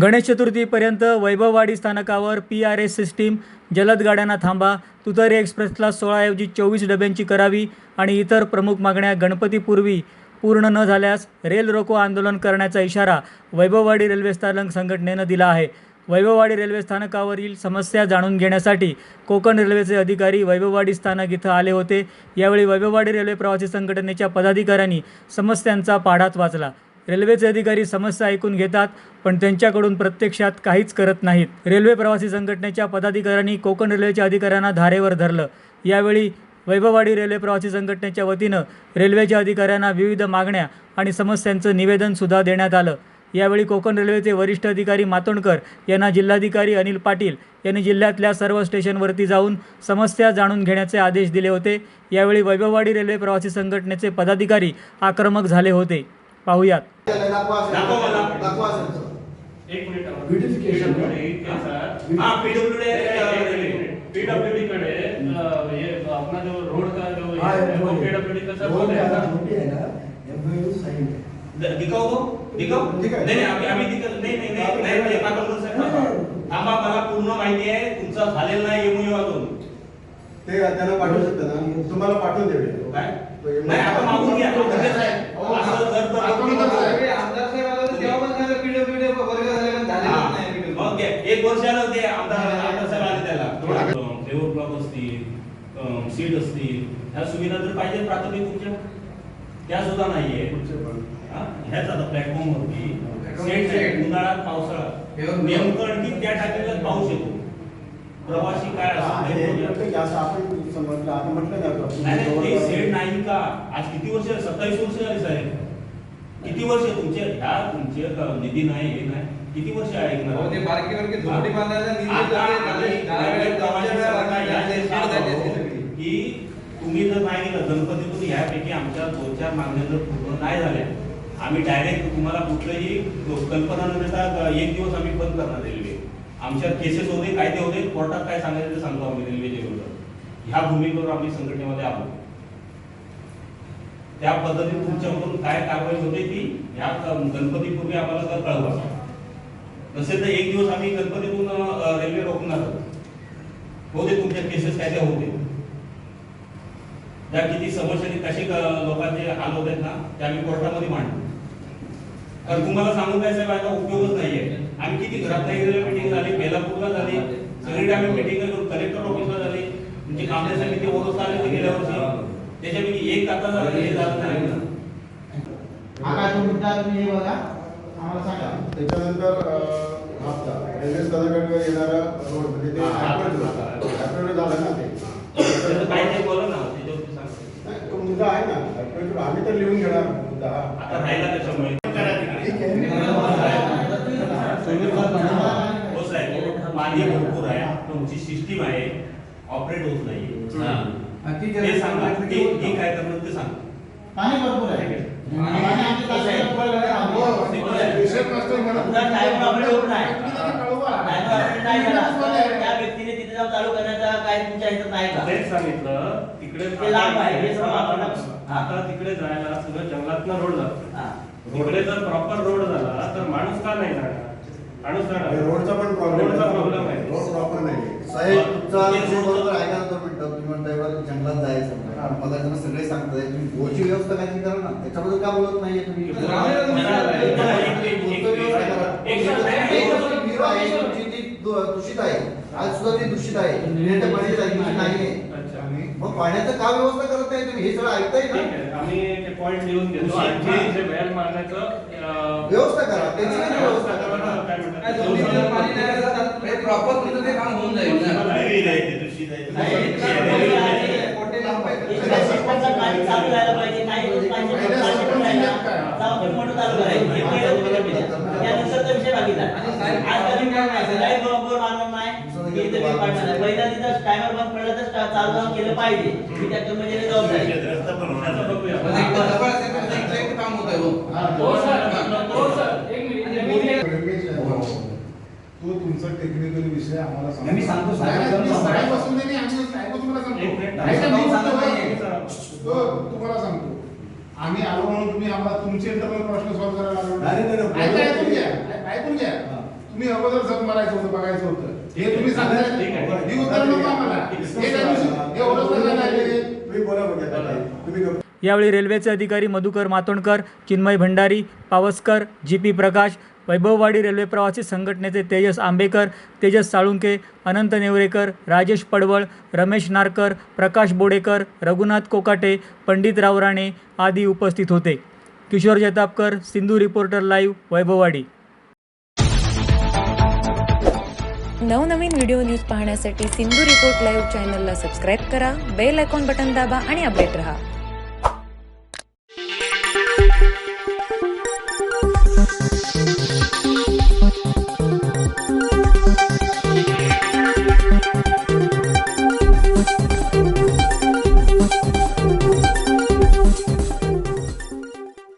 गणेश चतुर्थीपर्यंत वैभववाडी स्थानकावर P R S system जलद गाड्यांना थांबा. तुतारी एक्सप्रेसला सोळाऐवजी चोवीस डब्यांची करावी आणि इतर प्रमुख मागण्या गणपतीपूर्वी पूर्ण न झाल्यास रेल रोको आंदोलन करण्याचा इशारा वैभववाडी रेल्वे स्थानक संघटनेनं दिला आहे. वैभववाडी रेल्वे स्थानकावरील समस्या जाणून घेण्यासाठी कोकण रेल्वेचे अधिकारी वैभववाडी स्थानक इथं आले होते. यावेळी वैभववाडी रेल्वे प्रवासी संघटनेच्या पदाधिकाऱ्यांनी समस्यांचा पाढात वाचला. रेल्वेचे अधिकारी समस्या ऐकून घेतात पण त्यांच्याकडून प्रत्यक्षात काहीच करत नाहीत. रेल्वे प्रवासी संघटनेच्या पदाधिकाऱ्यांनी कोकण रेल्वेच्या अधिकाऱ्यांना धारेवर धरलं. यावेळी वैभववाडी रेल्वे प्रवासी संघटनेच्या वतीनं रेल्वेच्या अधिकाऱ्यांना विविध मागण्या आणि समस्यांचं निवेदनसुद्धा देण्यात आलं. यावेळी कोकण रेल्वेचे वरिष्ठ अधिकारी मातोंडकर यांना जिल्हाधिकारी अनिल पाटील यांनी जिल्ह्यातल्या सर्व स्टेशनवरती जाऊन समस्या जाणून घेण्याचे आदेश दिले होते. यावेळी वैभववाडी रेल्वे प्रवासी संघटनेचे पदाधिकारी आक्रमक झाले होते. पाहुयात आहे आहे. तो आहे. नाही नाही थांबा. मला पूर्ण माहिती आहे तुमचा झालेला नाही एमओयू अजून ते त्यांना पाठवू शकता ना तुम्हाला पाठवून देऊ काय तो नाही आता मागून घ्या पाठवून म्हणजे द्या. हा. एक वर्ष आलं ते आमदार आमदार साहेब आले त्याला. फ्लेवर ब्लॉक असतील सीट असतील ह्या सुविधा जर पाहिजे प्राथमिक तुमच्या. त्या सुद्धा नाहीये. हा? ह्याच आता प्लॅटफॉर्म वरती. उन्हाळ्यात पावसाळा Pure नेमकं आणखी त्या टाकीला पाऊस येतो प्रवासी काय हा, असतो हे आपण समजलं. आता म्हटलं ना आपण. नाही नाही, ते सेट नाही का आज किती वर्ष सत्तावीस वर्ष झाली साहेब. किती वर्ष तुमचे ह्या तुमचे निधी नाही हे नाही. किती वर्ष ऐकणार ते बारकी झोपडी बांधायला आहोत. की तुम्ही जर नाही दिलं गणपतीतून ह्यापैकी आमच्या दोन चार मागण्या जर पूर्ण नाही झाल्या आम्ही डायरेक्ट तुम्हाला कुठलंही कल्पना न देता एक दिवस आम्ही बंद करणार रेल्वे. आमच्या केसेस होते कायदे होते कोर्टात काय सांगायचं ते सांगतो आम्ही रेल्वेच्या विरोधात ह्या भूमिकेवर आम्ही संघटनेमध्ये आलो त्या पद्धतीने तुमच्याकडून काय कारवाई होते ती ह्या गणपतीपूर्वी आम्हाला जर कळवा. तसे तर एक दिवस आम्ही गणपतीतून रेल्वे रोखणार होते तुमच्या केसेस काय त्या होते. त्या किती समस्यांनी कसे लोकांचे हाल होत आहेत ना ते आम्ही कोर्टामध्ये मांडलो कारण तुम्हाला सांगून काय साहेब आता उपयोगच नाहीये. आम्ही किती घरात मिटिंग झाली बेलापूरला झाली सगळीकडे आम्ही मिटिंग कलेक्टर ऑफिसला झाली. म्हणजे कामले समिती ओरस आले गेल्या वर्षी. त्याच्यापैकी एक आता झालं हे झालं. नाही ना. हा काय तो मुद्दा तुम्ही हे बघा आम्हाला सांगा. त्याच्यानंतर आपला रेल्वे स्थानकाकडे येणारा रोड म्हणजे ते road. झालं ना ते? काय ते बोला ना त्याच्यावरती सांगा. नाही, तो मुद्दा आहे ना. आम्ही तर लिहून घेणार मुद्दा आता राहिला त्याच्यामुळे. हो मान्य भरपूर आहे. तुमची सिस्टीम आहे. ऑपरेट होत नाही ते सांगा ते ते काय करणार ते सांगा. पाणी भरपूर आहे. पाणी आमच्या विषय नसतो म्हणून. तुझा टाइम अपडेट होत नाही. कळवा. टाइम अपडेट नाही झाला तर त्या व्यक्तीने तिथे जाऊन चालू करण्याचा काय तुमच्या ह्याच्यात नाही का? तेच सांगितलं. तिकडे ते लांब आहे, हे सगळं आपण- हा. आता तिकडे जायला सगळं जंगलातनं रोड जातो. हा. तिकडे जर प्रॉपर रोड झाला तर माणूस का नाही जाणार? माणूस जाणार? रोडचा पण प्रॉब्लेम रोडचा प्रॉब्लेम आहे. रोड प्रॉपर नाही. साहेब तुमचा बरोबर ऐका मिनिटं तुम्ही म्हणताय बरं जंगलात जायचं हा. मला जण सगळे सांगताय तुम्ही बोची व्यवस्था काय करा ना. त्याच्याबद्दल का बोलत नाहीये तुम्ही? दूषित आहे आज सुद्धा ती दूषित आहे. अच्छा. मग पाण्याचं का व्यवस्था करत नाही तुम्ही? हे सगळं ऐकताय ना? आहे. आम्ही ते पॉइंट लिहून घेतो. आणखी जे बैल मारण्याचं अं, व्यवस्था करा. त्याची व्यवस्था करा ना. त्यानंतरचा विषय बाकीचा आज काय नाही लाइट बरोबर मानणार नाही? इथे मी तिथं टायमर बंद पडलं तर चालू केलं पाहिजे. ही त्या कर्मचारी जबाबदारी रस्ता पण होणार आता नाही. बघूया. म्हणजे एकदा जवळ असेल तर ते इथलं एक काम होत आहे हो. हो सर हो सर एक मिनिट आणि मी बोलले- ते- तो तुमचा टेक्निकल विषय आम्हाला सांगा. मी सांगतो, साहेब. साहेब बसून आम्ही साहेब तुम्हाला सांगतो. एक मिनिट. नाही, नाही, मी सांगतो, सांगतो. हो, तुम्हाला सांगतो आम्ही आलो म्हणून तुम्ही आम्हाला तुमचे इंटरनल प्रश्न सॉल्व्ह करायला आलो नाही, नाही, नाही, ऐका, बोलू. ऐकून घ्या ऐ- ऐकून घ्या हा. तुम्ही अगोदर जग मारायचं होतं बघायचं होतं हे तुम्ही ठीक आहे. सांगताय ही उत्तर नको आम्हाला हे त्या दिवशी हे ओळखलं नाही आलेले. तुम्ही बोला म्हणजे आता काय. तुम्ही गप्प- यावेळी रेल्वेचे अधिकारी Madhukar Matondkar Chinmay Bhandari Pawaskar G P Prakash Vaibhavwadi railway प्रवासी संघटनेचे तेजस आंबेकर तेजस साळुंके अनंत नेवरेकर राजेश पडवळ रमेश नारकर प्रकाश बोडेकर रघुनाथ कोकाटे पंडितराव राणे आदी उपस्थित होते. Kishor Jaitapkar Sindhu reporter live Vaibhavwadi. नवनवीन व्हिडिओ न्यूज पाहण्यासाठी सिंधू रिपोर्ट लाईव्ह चॅनलला सबस्क्राईब करा बेल आयकॉन बटन दाबा आणि अपडेट रहा.